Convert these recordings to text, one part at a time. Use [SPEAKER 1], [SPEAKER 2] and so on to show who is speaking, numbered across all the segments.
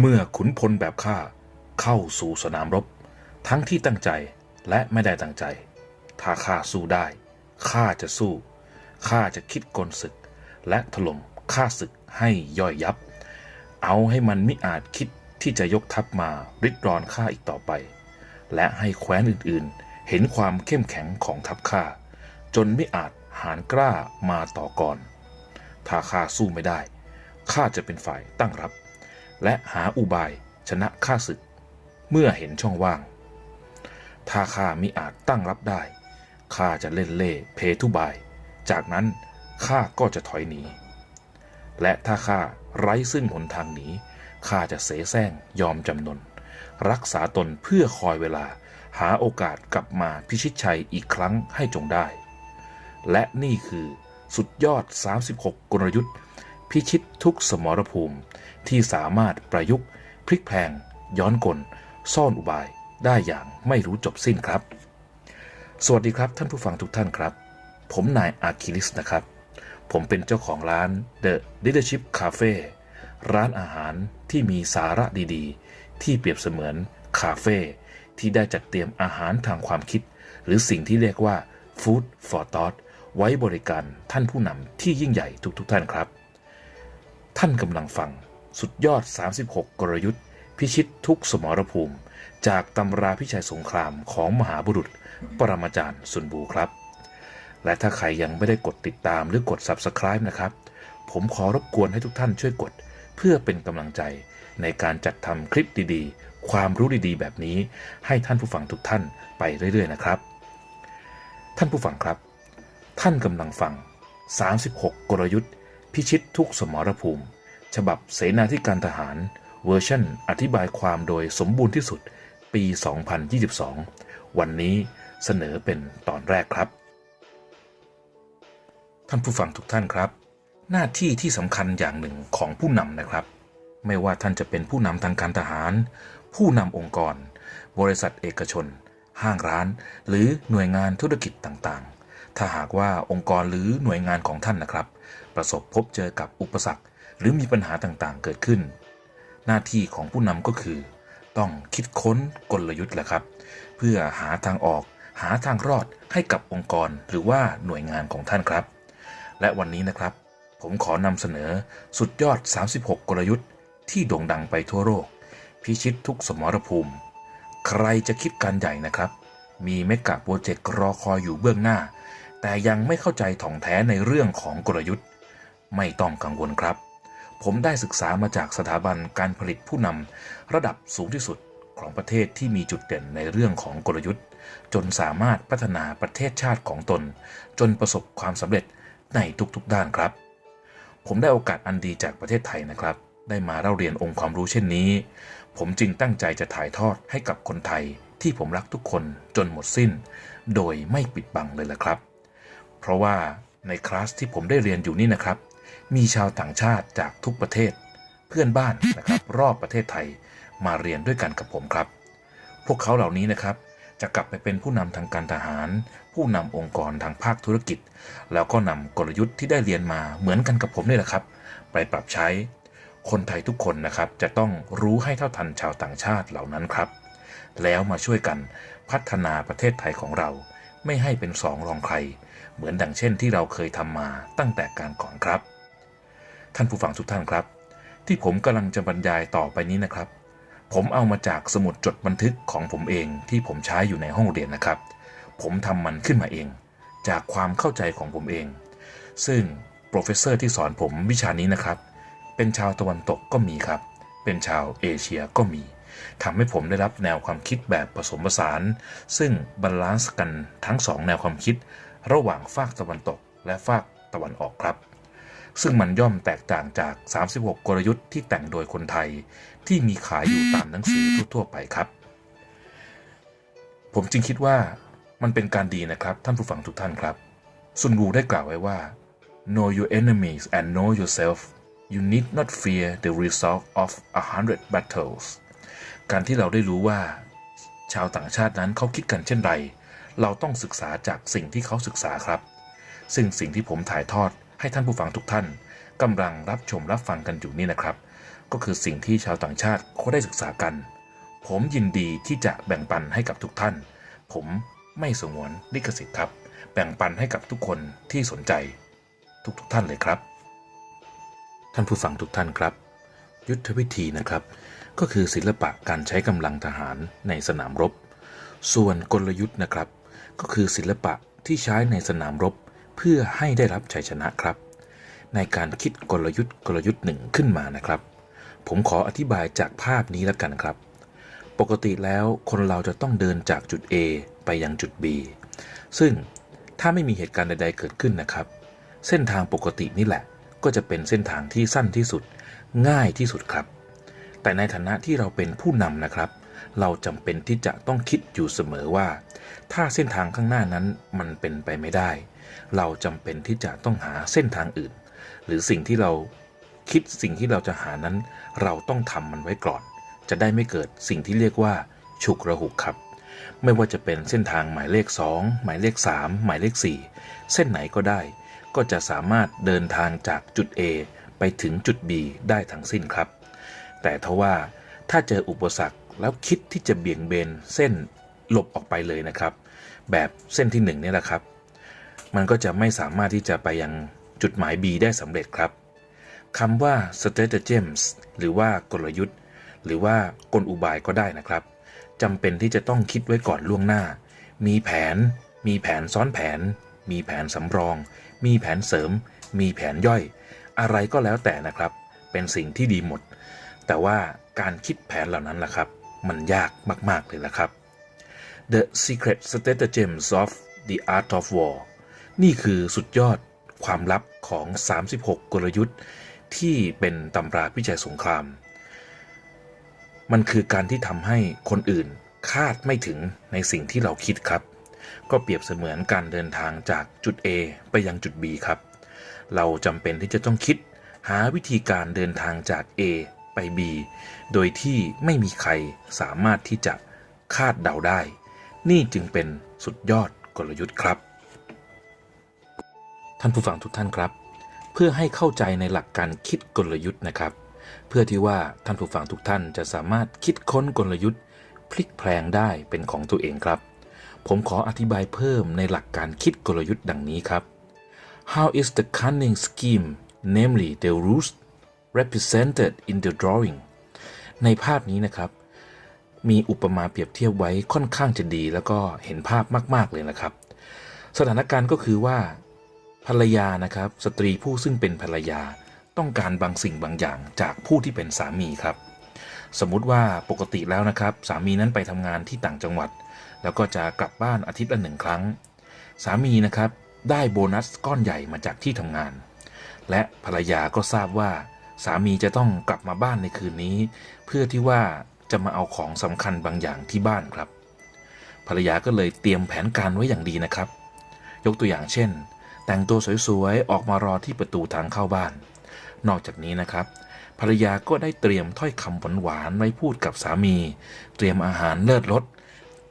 [SPEAKER 1] เมื่อขุนพลแบบข้าเข้าสู่สนามรบ ทั้งที่ตั้งใจและไม่ได้ตั้งใจ ถ้าข้าสู้ได้ข้าจะสู้ข้าจะคิดกลศึก และถล่มข้าศึกให้ย่อยยับ เอาให้มันมิอาจคิดที่จะยกทัพมาริดรอนข้าอีกต่อไป และให้แคว้นอื่นๆ เห็นความเข้มแข็งของทัพข้าจนไม่อาจหารกล้ามาต่อก่อน ถ้าข้าสู้ไม่ได้ข้าจะเป็นฝ่ายตั้งรับ และหาอุบายชนะข้าศึก เมื่อเห็นช่องว่าง ถ้าข้ามิอาจตั้งรับได้ข้าจะเล่นเล่เพทุบาย จากนั้นข้าก็จะถอยหนี และถ้าข้าไร้ซึ่งหนทางหนีข้าจะเสแสร้งยอมจำนน รักษาตนเพื่อคอยเวลาหาโอกาสกลับมาพิชิตชัยอีกครั้งให้จงได้ และนี่คือสุดยอด 36 กลยุทธ์ พิชิตทุกสมรภูมิ ที่สามารถประยุกต์พลิกแพง ย้อนกล ซ่อนอุบายได้อย่างไม่รู้จบสิ้นครับ สวัสดีครับท่านผู้ฟังทุกท่านครับ ผมนายอาคิลิสนะครับ ผมเป็นเจ้าของร้าน The Leadership Cafe ร้านอาหารที่มีสาระดีๆ ที่เปรียบเสมือนคาเฟ่ที่ได้จัดเตรียมอาหารทางความคิด หรือสิ่งที่เรียกว่า Food for Thought ไว้บริการท่านผู้นำที่ยิ่งใหญ่ทุกๆท่านครับ ท่านกำลังฟัง สุดยอด 36 กลยุทธ์ พิชิตทุกสมรภูมิ จากตำราพิชัยสงครามของมหาบุรุษ ปรมาจารย์สุนบูครับ และถ้าใครยังไม่ได้กดติดตามหรือกด Subscribe นะครับ ผมขอรบกวนให้ทุกท่านช่วยกด เพื่อเป็นกำลังใจในการจัดทำคลิปดีๆ ความรู้ดีๆ แบบนี้ให้ท่านผู้ฟังทุกท่านไปเรื่อยๆนะครับ ท่านผู้ฟังครับ ท่านกำลังฟัง 36 กลยุทธ์ พิชิตทุกสมรภูมิ ฉบับเสนาธิการทหาร เวอร์ชันอธิบายความโดยสมบูรณ์ที่สุด ปี 2022 วันนี้เสนอเป็นตอนแรกครับ ท่านผู้ฟังทุกท่านครับ หน้าที่ที่สำคัญอย่างหนึ่งของผู้นำนะครับ ไม่ว่าท่านจะเป็นผู้นำทางการทหาร ผู้นำองค์กร บริษัทเอกชน ห้างร้าน หรือหน่วยงานธุรกิจต่างๆ ถ้าหากว่าองค์กรหรือหน่วยงานของท่านนะครับ ประสบพบเจอกับอุปสรรค หรือมีปัญหาต่างๆ เกิดขึ้น หน้าที่ของผู้นำก็คือ ต้องคิดค้นกลยุทธ์แหละครับ เพื่อหาทางออก หาทางรอดให้กับองค์กรหรือว่าหน่วยงานของท่านครับ และวันนี้นะครับ ผมขอนำเสนอสุดยอด 36 กลยุทธ์ที่โด่งดังไปทั่วโลกพิชิตทุกสมรภูมิ ใครจะคิดการใหญ่นะครับ มีเมกะโปรเจกต์รอคอยอยู่เบื้องหน้า แต่ยังไม่เข้าใจถ่องแท้ในเรื่องของกลยุทธ์ ไม่ต้องกังวลครับ ผมได้ศึกษามาจากสถาบันการผลิตผู้นำระดับสูงที่สุดของประเทศที่มีจุดเด่นในเรื่องของกลยุทธ์ จนสามารถพัฒนาประเทศชาติของตน จนประสบความสำเร็จในทุกๆด้านครับ ผมได้โอกาสอันดีจากประเทศไทยนะครับ ได้มาเล่าเรียนองค์ความรู้เช่นนี้ ผมจึงตั้งใจจะถ่ายทอดให้กับคนไทยที่ผมรักทุกคนจนหมดสิ้น โดยไม่ปิดบังเลยละครับ เพราะว่าในคลาสที่ผมได้เรียนอยู่นี่นะครับ มีชาวต่างชาติจากทุกประเทศ เพื่อนบ้านนะครับรอบประเทศไทยมาเรียนด้วยกันกับผมครับ พวกเขาเหล่านี้นะครับจะกลับไปเป็นผู้นำทางการทหาร ผู้นำองค์กรทางภาคธุรกิจ แล้วก็นำกลยุทธ์ที่ได้เรียนมาเหมือนกันกับผมนี่แหละครับ ไปปรับใช้ คนไทยทุกคนนะครับจะต้องรู้ให้เท่าทันชาวต่างชาติเหล่านั้นครับ แล้วมาช่วยกันพัฒนาประเทศไทยของเรา ไม่ให้เป็นสองรองใคร เหมือนดังเช่นที่เราเคยทำมาตั้งแต่การก่อนครับ ท่านผู้ฟังทุกท่านครับ ที่ผมกำลังจะบรรยายต่อไปนี้นะครับ ผมเอามาจากสมุดจดบันทึกของผมเองที่ผมใช้อยู่ในห้องเรียนนะครับ ผมทำมันขึ้นมาเอง จากความเข้าใจของผมเอง ซึ่งโปรเฟสเซอร์ที่สอนผมวิชานี้นะครับ เป็นชาวตะวันตกก็มีครับ เป็นชาวเอเชียก็มีทำให้ผมได้รับแนวความคิดแบบผสมผสาน ซึ่งบาลานซ์กันทั้งสองแนวความคิด ระหว่างฝากตะวันตกและฝากตะวันออกครับ ซึ่งมันย่อมแตกต่างจาก 36 กลยุทธ์ที่แต่งโดยคนไทย ที่มีขายอยู่ตามหนังสือทั่วๆไปครับ ผมจึงคิดว่ามันเป็นการดีนะครับท่านผู้ฟังทุกท่านครับ ซุนวูได้กล่าวไว้ว่า know your enemies and know yourself you need not fear the result of a hundred battles การที่เราได้รู้ว่า ชาวต่างชาตินั้นเขาคิดกันเช่นไร เราต้องศึกษาจากสิ่งที่เขาศึกษาครับ ซึ่งสิ่งที่ผมถ่ายทอด ให้ท่านผู้ฟังทุกท่านกำลังรับชมรับฟังกันอยู่นี่นะครับ ก็คือสิ่งที่ชาวต่างชาติเขาได้ศึกษากัน ผมยินดีที่จะแบ่งปันให้กับทุกท่าน ผมไม่สงวนลิขสิทธิ์ครับ แบ่งปันให้กับทุกคนที่สนใจ ทุกๆทท่านเลยครับ ท่านผู้ฟังทุกท่านครับ ยุทธวิธีนะครับ ก็คือศิลปะการใช้กำลังทหารในสนามรบ ส่วนกลยุทธ์นะครับ ก็คือศิลปะที่ใช้ในสนามรบ เพื่อให้ได้รับชัยชนะครับ ในการคิดกลยุทธ์กลยุทธ์หนึ่งขึ้นมานะครับ ผมขออธิบายจากภาพนี้แล้วกันครับ ปกติแล้วคนเราจะต้องเดินจากจุด A ไปยังจุด B ซึ่งถ้าไม่มีเหตุการณ์ใด ๆ เกิดขึ้นนะครับ เส้นทางปกตินี่แหละ ก็จะเป็นเส้นทางที่สั้นที่สุด ง่ายที่สุดครับ แต่ในฐานะที่เราเป็นผู้นำนะครับ เราจำเป็นที่จะต้องคิดอยู่เสมอว่า ถ้าเส้นทางข้างหน้านั้นมันเป็นไปไม่ได้ เราจำเป็นที่จะต้องหาเส้นทางอื่น หรือสิ่งที่เราคิดสิ่งที่เราจะหานั้น เราต้องทำมันไว้ก่อน จะได้ไม่เกิดสิ่งที่เรียกว่า ฉุกระหุกครับ ไม่ว่าจะเป็นเส้นทางหมายเลข 2 หมายเลข 3 หมายเลข 4 เส้นไหนก็ได้ ก็จะสามารถเดินทางจากจุด A ไปถึงจุด B ได้ทั้งสิ้นครับ แต่ทว่าถ้าเจออุปสรรคแล้วคิดที่จะเบี่ยงเบนเส้นหลบออกไปเลยนะครับ แบบเส้นที่1เนี่ยแหละครับ มันก็จะไม่สามารถที่จะไปยังจุดหมาย B ได้สำเร็จครับคำว่า stratagems หรือว่ากลยุทธ์ หรือว่ากลอุบายก็ได้นะครับจำเป็นที่จะต้องคิดไว้ก่อนล่วงหน้า มีแผน มีแผนซ้อนแผน มีแผนสำรอง มีแผนเสริม มีแผนย่อย อะไรก็แล้วแต่นะครับ เป็นสิ่งที่ดีหมด แต่ว่าการคิดแผนเหล่านั้นล่ะครับ มันยากมาก ๆ เลยละครับ The Secret Stratagems of the Art of War นี่คือสุดยอดความลับของ 36 กลยุทธ์ ที่เป็นตำราพิจัยสงคราม มันคือการที่ทำให้คนอื่นคาดไม่ถึงในสิ่งที่เราคิดครับ ก็เปรียบเสมือนการเดินทางจากจุด A ไปยังจุด B ครับ เราจำเป็นที่จะต้องคิดหาวิธีการเดินทางจาก A ไป B โดยที่ไม่มีใครสามารถที่จะคาดเดาได้ นี่จึงเป็นสุดยอดกลยุทธ์ครับานผู้ฟังทุกท่านครับ เพื่อให้เข้าใจในหลักการคิดกลยุทธ์นะครับ เพื่อที่ว่าท่านผู้ฟังทุกท่านจะสามารถคิดค้นกลยุทธ์ พลิกแพลงได้เป็นของตัวเองครับ ผมขออธิบายเพิ่มในหลักการคิดกลยุทธ์ดังนี้ครับ How is the cunning scheme namely the ruse represented in the drawing ในภาพนี้นะครับ มีอุปมาเปรียบเทียบไว้ค่อนข้างจะดีแล้วก็เห็นภาพมาก ๆ เลยนะครับ สถานการณ์ก็คือว่า ภรรยานะครับ สตรีผู้ซึ่งเป็นภรรยาต้องการบางสิ่งบางอย่างจากผู้ที่เป็นสามีครับ สมมุติว่าปกติแล้วนะครับ สามีนั้นไปทำงานที่ต่างจังหวัด แล้วก็จะกลับบ้านอาทิตย์ละหนึ่งครั้ง สามีนะครับได้โบนัสก้อนใหญ่มาจากที่ทำงาน และภรรยาก็ทราบว่า สามีจะต้องกลับมาบ้านในคืนนี้ เพื่อที่ว่าจะมาเอาของสำคัญบางอย่างที่บ้านครับ ภรรยาก็เลยเตรียมแผนการไว้อย่างดีนะครับ ยกตัวอย่างเช่น แต่งตัวสวยๆ ออกมารอที่ประตูทางเข้าบ้าน นอกจากนี้นะครับ ภรรยาก็ได้เตรียมถ้อยคำหวานๆไว้พูดกับสามี เตรียมอาหารเลิศรส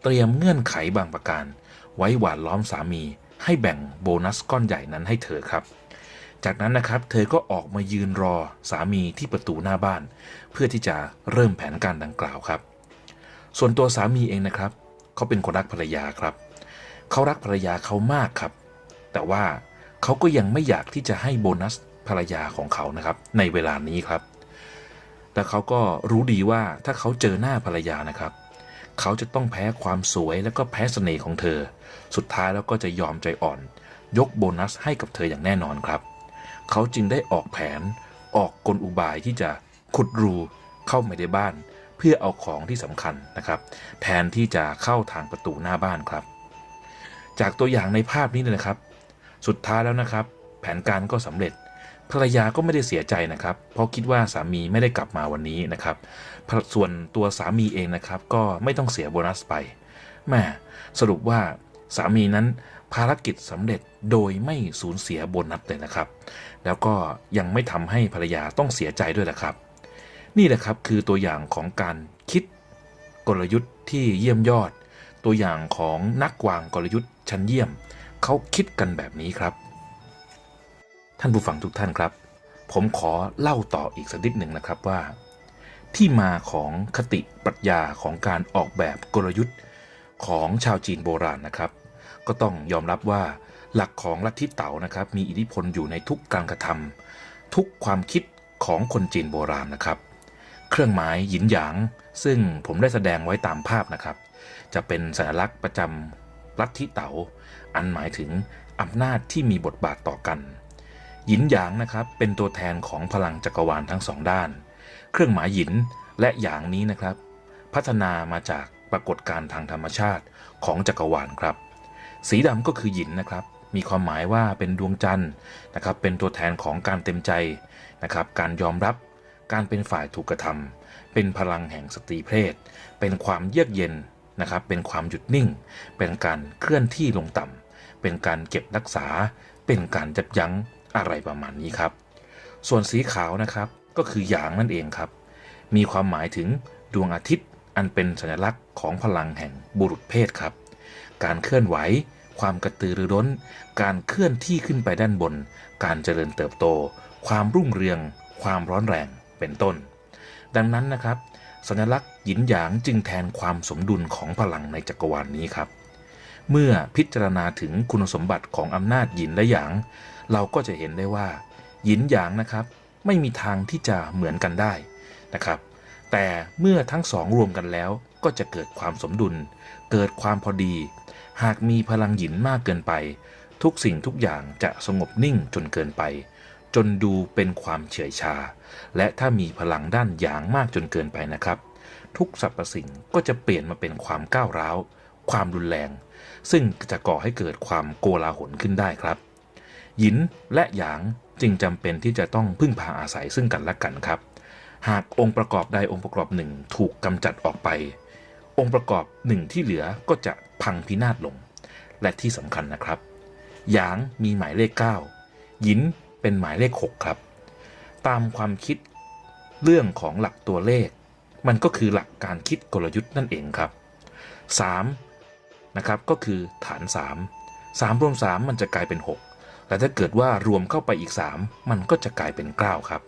[SPEAKER 1] เตรียมเงื่อนไขบางประการ ไว้หวานล้อมสามี ให้แบ่งโบนัสก้อนใหญ่นั้นให้เธอครับ จากนั้นนะครับเธอก็ออกมายืนรอสามีที่ประตูหน้าบ้าน เพื่อที่จะเริ่มแผนการดังกล่าวครับ ส่วนตัวสามีเองนะครับ เขาเป็นคนรักภรรยาครับ เขารักภรรยาเขามากครับ แต่ว่าเขาก็ยังไม่อยากที่จะให้โบนัสภรรยาของเขานะครับในเวลานี้ครับ แต่เขาก็รู้ดีว่าถ้าเขาเจอหน้าภรรยานะครับ เขาจะต้องแพ้ความสวยและก็แพ้เสน่ห์ของเธอ สุดท้ายแล้วก็จะยอมใจอ่อน ยกโบนัสให้กับเธออย่างแน่นอนครับ เขาจึงได้ออกแผนออกกลอุบายที่จะขุดรูเข้ามาในบ้าน เพื่อเอาของที่สำคัญนะครับ แทนที่จะเข้าทางประตูหน้าบ้านครับ จากตัวอย่างในภาพนี้นะครับ สุดท้ายแล้วนะครับ แผนการก็สำเร็จ ภรรยาก็ไม่ได้เสียใจนะครับ เพราะคิดว่าสามีไม่ได้กลับมาวันนี้นะครับ ส่วนตัวสามีเองนะครับ ก็ไม่ต้องเสียโบนัสไปแม่สรุปว่าสามีนั้นภารกิจสำเร็จโดยไม่สูญเสียโบนัสเลยนะครับ แล้วก็ยังไม่ทำให้ภรรยาต้องเสียใจด้วยนะครับ นี่แหละครับคือตัวอย่างของการคิดกลยุทธ์ที่เยี่ยมยอด ตัวอย่างของนักวางกลยุทธ์ชั้นเยี่ยม เขาคิดกันแบบนี้ครับ ท่านผู้ฟังทุกท่านครับ ผมขอเล่าต่ออีกสักนิดหนึ่งนะครับว่า ที่มาของคติปรัชญาของการออกแบบกลยุทธ์ของชาวจีนโบราณนะครับ ก็ต้องยอมรับว่าหลักของลัทธิเต๋านะครับ มีอิทธิพลอยู่ในทุกการกระทำทุกความคิดของคนจีนโบราณนะครับ เครื่องหมายหยินหยาง ซึ่งผมได้แสดงไว้ตามภาพนะครับ จะเป็นสัญลักษณ์ประจำ ลัทธิเต๋าอันหมายถึงอำนาจที่มีบทบาทต่อกันหยินหยางนะครับเป็นตัวแทนของพลังจักรวาลทั้งสองด้าน เครื่องหมายหยินและหยางนี้นะครับ พัฒนามาจากปรากฏการณ์ทางธรรมชาติของจักรวาลครับ สีดำก็คือหยินนะครับ มีความหมายว่าเป็นดวงจันทร์นะครับ เป็นตัวแทนของการเต็มใจนะครับ การยอมรับ การเป็นฝ่ายถูกกระทำเป็นพลังแห่งสตรีเพศ เป็นความเยือกเย็น นะครับเป็นความหยุดนิ่ง เป็นการเคลื่อนที่ลงต่ำเป็นการเก็บรักษา เป็นการยับยั้งอะไรประมาณนี้ครับ ส่วนสีขาวนะครับก็คือหยางนั่นเองครับ มีความหมายถึงดวงอาทิตย์อันเป็นสัญลักษณ์ของพลังแห่งบุรุษเพศครับ การเคลื่อนไหว ความกระตือรือร้น การเคลื่อนที่ขึ้นไปด้านบน การเจริญเติบโต ความรุ่งเรือง ความร้อนแรง เป็นต้น ดังนั้นนะครับ สัญลักษณ์ หยินหยางจึงแทนความสมดุลของพลังในจักรวาลนนี้ครับ เมื่อพิจารณาถึงคุณสมบัติของอำนาจหยินและหยาง เราก็จะเห็นได้ว่าหยินหยางนะครับไม่มีทางที่จะเหมือนกันได้นะครับ แต่เมื่อทั้งสองรวมกันแล้วก็จะเกิดความสมดุล เกิดความพอดี หากมีพลังหยินมากเกินไป ทุกสิ่งทุกอย่างจะสงบนิ่งจนเกินไป จนดูเป็นความเฉื่อยชา และถ้ามีพลังด้านหยางมากจนเกินไปนะครับ ทุกสรรพสิ่งก็จะเปลี่ยนมาเป็นความก้าวร้าว ความรุนแรง ซึ่งจะก่อให้เกิดความโกลาหลขึ้นได้ครับหยินและหยางจึงจำเป็นที่จะต้องพึ่งพาอาศัยซึ่งกันและกันครับ หากองค์ประกอบใดองค์ประกอบหนึ่งถูกกำจัดออกไป องค์ประกอบหนึ่งที่เหลือก็จะพังพินาศลง และที่สำคัญนะครับ หยางมีหมายเลข 9 หยินเป็นหมายเลข 6 ครับ ตามความคิดเรื่องของหลักตัวเลข มันก็คือหลักการคิดกลยุทธ์นั่นเองครับ 3 นะครับก็คือฐาน 3 3 รวม 3 มันจะกลายเป็น 6 และถ้าเกิดว่ารวมเข้าไปอีก 3 มันก็จะกลายเป็น 9 ครับ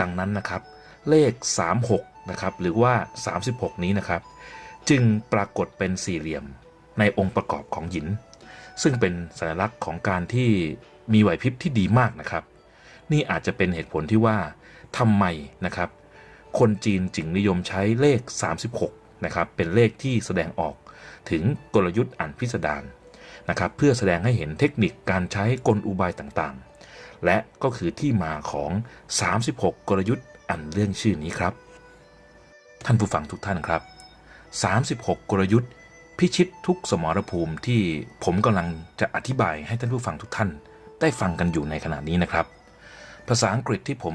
[SPEAKER 1] ดังนั้นนะครับ เลข 36 นะครับหรือว่า 36 นี้นะครับ จึงปรากฏเป็นสี่เหลี่ยมในองค์ประกอบของหิน ซึ่งเป็นสัญลักษณ์ของการที่มีไหวพริบที่ดีมากนะครับ นี่อาจจะเป็นเหตุผลที่ว่าทำไมนะครับ คนจีนจึงนิยมใช้เลข 36 นะครับ เป็นเลขที่แสดงออกถึงกลยุทธ์อันพิสดารนะครับ เพื่อแสดงให้เห็นเทคนิคการใช้กลอุบายต่างๆ และก็คือที่มาของ 36 กลยุทธ์อันเรื่องชื่อนี้ครับ ท่านผู้ฟังทุกท่านครับ 36 กลยุทธ์ พิชิตทุกสมรภูมิที่ผมกำลังจะอธิบายให้ท่านผู้ฟังทุกท่าน ได้ฟังกันอยู่ในขณะนี้นะครับ ภาษาอังกฤษที่ผม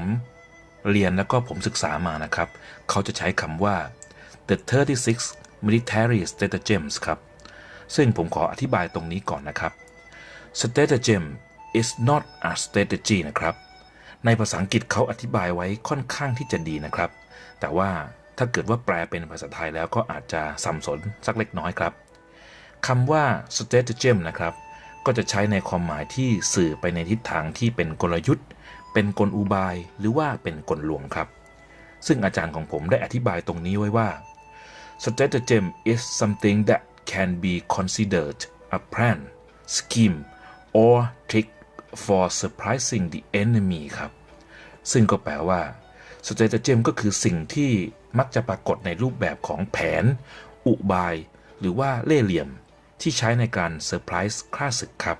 [SPEAKER 1] เรียนแล้วก็ผมศึกษามานะครับ เขาจะใช้คำว่า the 36 military stratagems ครับ ซึ่งผมขออธิบายตรงนี้ก่อนนะครับ stratagem is not a strategy นะครับ ในภาษาอังกฤษเขาอธิบายไว้ค่อนข้างที่จะดีนะครับ แต่ว่าถ้าเกิดว่าแปลเป็นภาษาไทยแล้วก็อาจจะสับสนสักเล็กน้อยครับคำว่า stratagem นะครับ ก็จะใช้ในความหมายที่สื่อไปในทิศทางที่เป็นกลยุทธ์ เป็นกลอุบายหรือว่าเป็นกลลวงครับ ซึ่งอาจารย์ของผมได้อธิบายตรงนี้ไว้ว่า stratagem is something that can be considered a plan scheme or trick for surprising the enemy ครับ ซึ่งก็แปลว่า stratagem ก็คือสิ่งที่มักจะปรากฏในรูปแบบของแผน อุบาย หรือว่าเล่ห์เหลี่ยมที่ใช้ในการเซอร์ไพรส์ข้าศึกครับ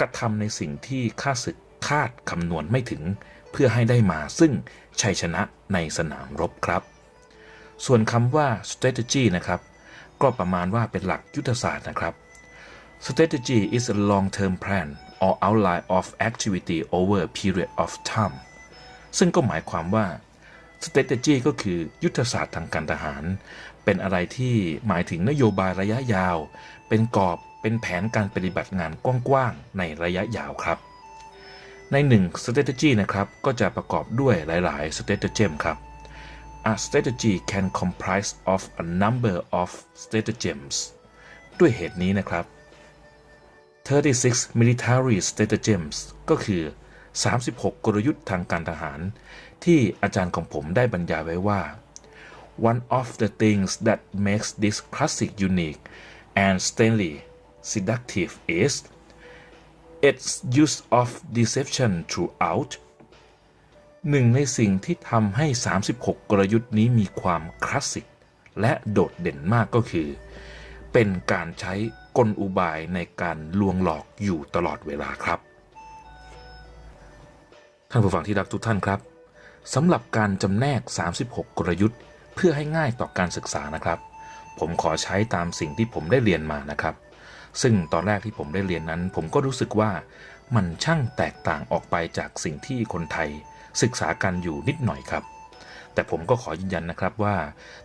[SPEAKER 1] กระทำในสิ่งที่ข้าศึก คาดคำนวณไม่ถึง เพื่อให้ได้มาซึ่งชัยชนะในสนามรบครับ ส่วนคำว่า strategy นะครับ ก็ประมาณว่าเป็นหลักยุทธศาสตร์นะครับ strategy is a long-term plan or outline of activity over a period of time ซึ่งก็หมายความว่า strategy ก็คือยุทธศาสตร์ทางการทหาร เป็นอะไรที่หมายถึงนโยบายระยะยาว เป็นกรอบเป็นแผนการปฏิบัติงานกว้างๆในระยะยาวครับ ในหนึ่ง strategy นะครับก็จะประกอบด้วยหลาย ๆ stratagem ครับ A strategy can comprise of a number of stratagems ด้วยเหตุนี้นะครับ 36 military stratagems ก็คือ 36 กลยุทธ์ทางการทหาร ที่อาจารย์ของผมได้บรรยายไว้ว่า One of the things that makes this classic unique and stainly seductive is its use of deception throughout หนึ่งในสิ่งที่ทำให้ 36 กลยุทธ์นี้มีความคลาสสิก และโดดเด่นมากก็คือ เป็นการใช้กลอุบายในการลวงหลอกอยู่ตลอดเวลาครับ ท่านผู้ฟังที่รักทุกท่านครับสำหรับการจำแนก 36 กลยุทธ์ เพื่อให้ง่ายต่อการศึกษานะครับ ผมขอใช้ตามสิ่งที่ผมได้เรียนมานะครับ ซึ่งตอนแรกที่ผมได้เรียนนั้น ผมก็รู้สึกว่ามันช่างแตกต่างออกไปจากสิ่งที่คนไทย ศึกษากันอยู่นิดหน่อยครับ แต่ผมก็ขอยืนยันนะครับว่า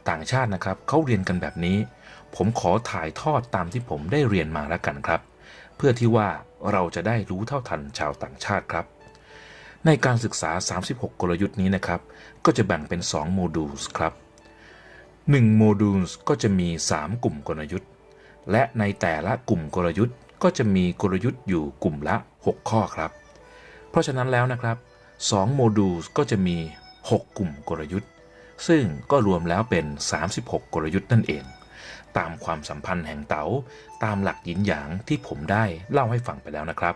[SPEAKER 1] ต่างชาตินะครับเขาเรียนกันแบบนี้ ผมขอถ่ายทอดตามที่ผมได้เรียนมาแล้วกันครับ เพื่อที่ว่าเราจะได้รู้เท่าทันชาวต่างชาติครับ ในการศึกษา 36 กลยุทธ์นี้นะครับ ก็จะแบ่งเป็น 2 โมดูลครับ1โมดูลก็จะมี 3 กลุ่มกลยุทธ์ และในแต่ละกลุ่มกลยุทธ์ ก็จะมีกลยุทธ์อยู่กลุ่มละ 6 ข้อครับ เพราะฉะนั้นแล้วนะครับ2โมดูลก็จะมี 6 กลุ่มกลยุทธ์ ซึ่งก็รวมแล้วเป็น 36 กลยุทธ์นั่นเอง ตามความสัมพันธ์แห่งเต๋าตามหลักหยินหยางที่ผมได้เล่าให้ฟังไปแล้วนะครับ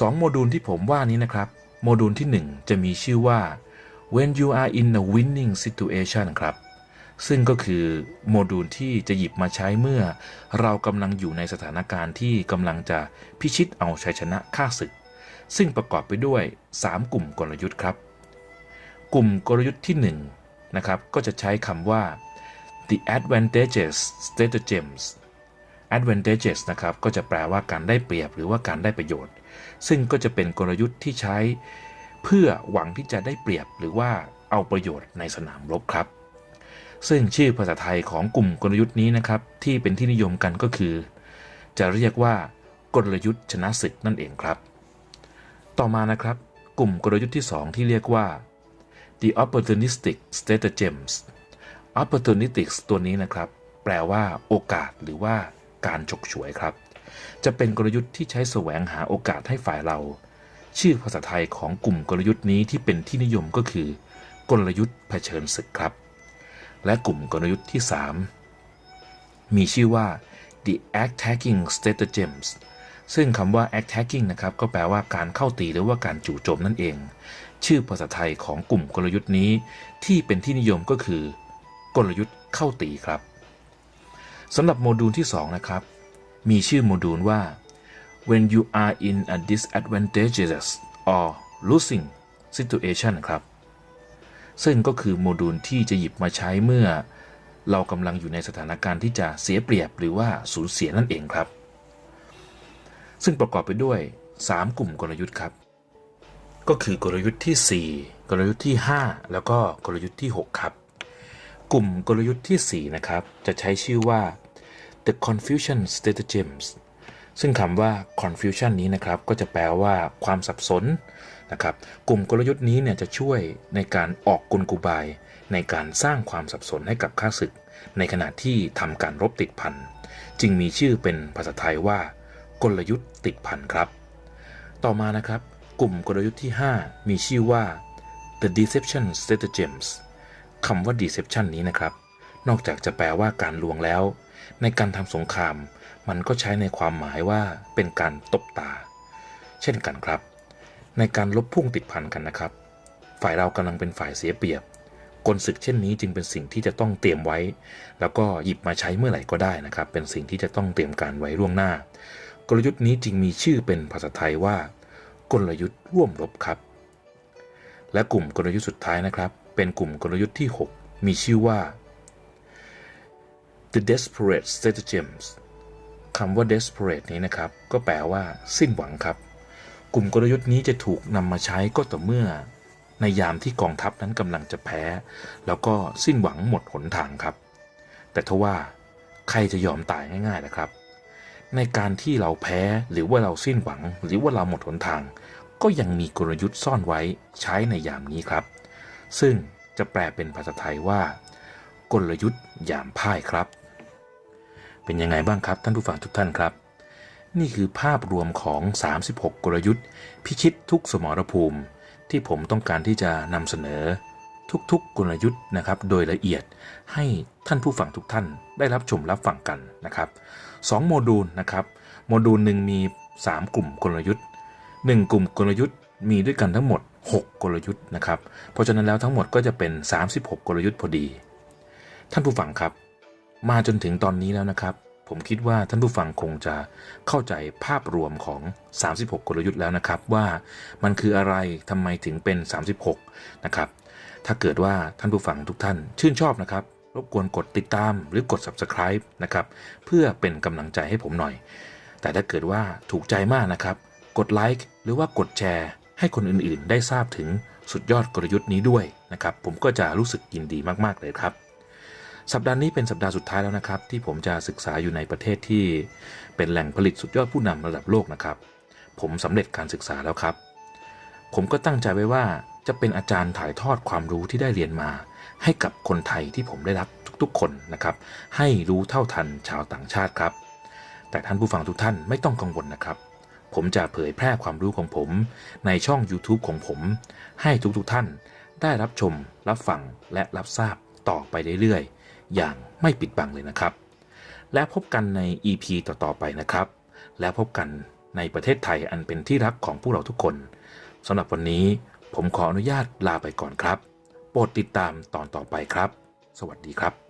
[SPEAKER 1] 2โมดูลที่ผมว่านี้นะครับ โมดูลที่ 1 จะมีชื่อว่า when you are in a winning situation ครับ ซึ่งก็คือโมดูลที่จะหยิบมาใช้เมื่อ เรากำลังอยู่ในสถานการณ์ที่กำลังจะพิชิตเอาชัยชนะข้าศึก ซึ่งประกอบไปด้วย 3 กลุ่มกลยุทธ์ครับ กลุ่มกลยุทธ์ที่1นะครับก็จะใช้คำว่า the advantages stratagems advantages นะครับก็จะแปลว่าการได้เปรียบหรือว่าการได้ประโยชน์ ซึ่งก็จะเป็นกลยุทธ์ที่ใช้ เพื่อหวังที่จะได้เปรียบหรือว่าเอาประโยชน์ในสนามรบครับ ซึ่งชื่อภาษาไทยของกลุ่มกลยุทธ์นี้นะครับ ที่เป็นที่นิยมกันก็คือ จะเรียกว่ากลยุทธ์ชนะศึกนั่นเองครับ ต่อมานะครับ กลุ่มกลยุทธ์ที่ 2 ที่เรียกว่า the opportunistic stratagems opportunistic ตัวนี้นะครับ แปลว่าโอกาสหรือว่าการฉกฉวยครับ จะเป็นกลยุทธ์ที่ใช้แสวงหาโอกาสให้ฝ่ายเรา ชื่อภาษาไทยของกลุ่มกลยุทธ์นี้ที่เป็นที่นิยมก็คือ กลยุทธ์เผชิญศึกครับ และกลุ่มกลยุทธ์ที่ 3 มีชื่อว่า the attacking stratagems ซึ่งคำว่า attacking นะครับก็แปลว่าการเข้าตีหรือว่าการจู่โจมนั่นเอง ชื่อภาษาไทยของกลุ่มกลยุทธ์นี้ ที่เป็นที่นิยมก็คือ กลยุทธ์เข้าตีครับสำหรับโมดูลที่ 2 นะครับ มีชื่อโมดูลว่า when you are in a disadvantageous or losing situation ครับ ซึ่งก็คือโมดูลที่จะหยิบมาใช้เมื่อ เรากำลังอยู่ในสถานการณ์ที่จะเสียเปรียบหรือว่าสูญเสียนั่นเองครับ ซึ่งประกอบไปด้วย 3 กลุ่มกลยุทธ์ครับ ก็คือกลยุทธ์ที่ 4 กลยุทธ์ที่ 5 แล้วก็กลยุทธ์ที่ 6 ครับ กลุ่มกลยุทธ์ที่ 4 นะครับ จะใช้ชื่อว่า the confusion stratagems ซึ่งคำว่า confusion นี้นะครับ ก็จะแปลว่าความสับสน นะครับกลุ่มกลยุทธ์นี้เนี่ยจะช่วยในการออกกลกุบาย ในการสร้างความสับสนให้กับข้าศึก ในขณะที่ทำการรบติดพันจึงมีชื่อเป็นภาษาไทยว่า กลยุทธ์ติดพันครับ ต่อมานะครับ กลุ่มกลยุทธ์ที่ 5 มีชื่อว่า the deception stratagems คำว่า deception นี้นะครับ นอกจากจะแปลว่าการลวงแล้ว ในการทำสงคราม มันก็ใช้ในความหมายว่าเป็นการตบตา เช่นกันครับ ในการลบพุ่งติดพันกันนะครับ ฝ่ายเรากำลังเป็นฝ่ายเสียเปรียบ กลศึกเช่นนี้จึงเป็นสิ่งที่จะต้องเตรียมไว้ แล้วก็หยิบมาใช้เมื่อไหร่ก็ได้นะครับ เป็นสิ่งที่จะต้องเตรียมการไว้ล่วงหน้า กลยุทธ์นี้จึงมีชื่อเป็นภาษาไทยว่า กลยุทธ์ร่วมรบครับ และกลุ่มกลยุทธ์สุดท้ายนะครับ เป็นกลุ่มกลยุทธ์ที่ 6 มีชื่อว่า the desperate stratagems คำว่า desperate นี้นะครับ ก็แปลว่า สิ้นหวังครับ กลุ่มกลยุทธ์นี้จะถูกนำมาใช้ก็ต่อเมื่อ ในยามที่กองทัพนั้นกำลังจะแพ้ แล้วก็สิ้นหวังหมดหนทางครับ แต่ทว่าใครจะยอมตายง่ายๆนะครับ ในการที่เราแพ้หรือว่าเราสิ้นหวัง หรือว่าเราหมดหนทาง ก็ยังมีกลยุทธ์ซ่อนไว้ใช้ในยามนี้ครับ ซึ่งจะแปลเป็นภาษาไทยว่า กลยุทธ์ยามพ่ายครับ เป็นยังไงบ้างครับท่านผู้ฟังทุกท่านครับ นี่คือภาพรวมของ 36 กลยุทธ์ พิชิตทุกสมรภูมิ ที่ผมต้องการที่จะนำเสนอ ทุกๆ กลยุทธ์นะครับ โดยละเอียดให้ท่านผู้ฟังทุกท่านได้รับชมรับฟังกันนะครับสองโมดูลนะครับ โมดูลหนึ่งมี 3 กลุ่มกลยุทธ์ 1 กลุ่มกลยุทธ์มีด้วยกันทั้งหมด 6 กลยุทธ์นะครับ เพราะฉะนั้นแล้วทั้งหมดก็จะเป็น 36 กลยุทธ์พอดี ท่านผู้ฟังครับ มาจนถึงตอนนี้แล้วนะครับ ผมคิดว่าท่านผู้ฟังคงจะเข้าใจภาพรวมของ 36 กลยุทธ์แล้วนะครับ ว่ามันคืออะไรทำไมถึงเป็น 36 นะครับ ถ้าเกิดว่าท่านผู้ฟังทุกท่านชื่นชอบนะครับ รบกวนกดติดตามหรือกด subscribe นะครับ เพื่อเป็นกำลังใจให้ผมหน่อย แต่ถ้าเกิดว่าถูกใจมากนะครับ กดไลค์หรือว่ากดแชร์ ให้คนอื่นๆ ได้ทราบถึงสุดยอดกลยุทธ์นี้ด้วยนะครับ ผมก็จะรู้สึกยินดีมากๆเลยครับ สัปดาห์นี้เป็นสัปดาห์สุดท้ายแล้วนะครับ ที่ผมจะศึกษาอยู่ในประเทศที่เป็นแหล่งผลิตสุดยอดผู้นำระดับโลกนะครับ ผมสำเร็จการศึกษาแล้วครับ ผมก็ตั้งใจไว้ว่าจะเป็นอาจารย์ถ่ายทอดความรู้ที่ได้เรียนมา ให้กับคนไทยที่ผมได้รับทุกๆ คนนะครับ ให้รู้เท่าทันชาวต่างชาติครับ แต่ท่านผู้ฟังทุกท่านไม่ต้องกังวลนะครับ ผมจะเผยแพร่ความรู้ของผม ในช่อง YouTube ของผม ให้ทุกๆท่านได้รับชม รับฟังและรับทราบต่อไปเรื่อยๆ อย่างไม่ปิดบังเลยนะครับ และพบกันใน EP ต่อๆไปนะครับ และพบกันในประเทศไทยอันเป็นที่รักของพวกเราทุกคนสำหรับวันนี้ผมขออนุญาตลาไปก่อนครับ โปรดติดตามตอนต่อไปครับ สวัสดีครับ